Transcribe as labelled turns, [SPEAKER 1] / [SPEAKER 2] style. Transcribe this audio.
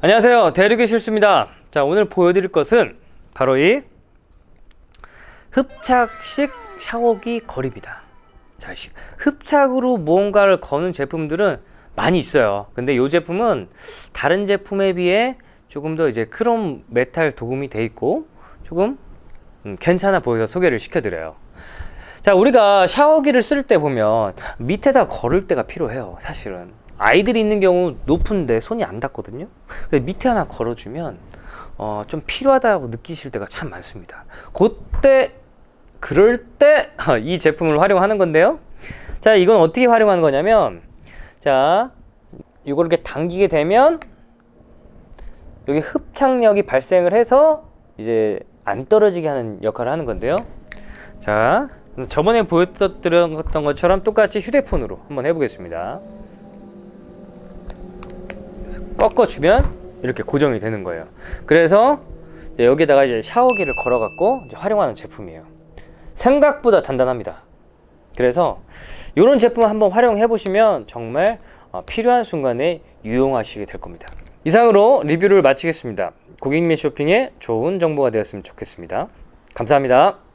[SPEAKER 1] 안녕하세요. 대륙의 실수입니다. 자, 오늘 보여드릴 것은 바로 이 흡착식 샤워기 거리입니다. 자, 시- 흡착으로 무언가를 거는 제품들은 많이 있어요. 근데 이 제품은 다른 제품에 비해 조금 더 이제 크롬 메탈 도금이 돼 있고 조금 음, 괜찮아 보여서 소개를 시켜드려요. 자, 우리가 샤워기를 쓸 때 보면 밑에다 걸을 때가 필요해요. 사실은. 아이들이 있는 경우 높은데 손이 안 닿거든요. 근데 밑에 하나 걸어주면 어, 좀 필요하다고 느끼실 때가 참 많습니다. 그때 그럴 때 이 제품을 활용하는 건데요. 자, 이건 어떻게 활용하는 거냐면 자, 이걸 이렇게 당기게 되면 여기 흡착력이 발생을 해서 이제 안 떨어지게 하는 역할을 하는 건데요. 자, 저번에 보여드렸던 것처럼 똑같이 휴대폰으로 한번 해보겠습니다. 꺾어주면 이렇게 고정이 되는 거예요. 그래서 이제 여기다가 이제 샤워기를 걸어갖고 이제 활용하는 제품이에요. 생각보다 단단합니다. 그래서 이런 제품 한번 활용해 보시면 정말 어, 필요한 순간에 유용하시게 될 겁니다. 이상으로 리뷰를 마치겠습니다. 고객 및 쇼핑에 좋은 정보가 되었으면 좋겠습니다. 감사합니다.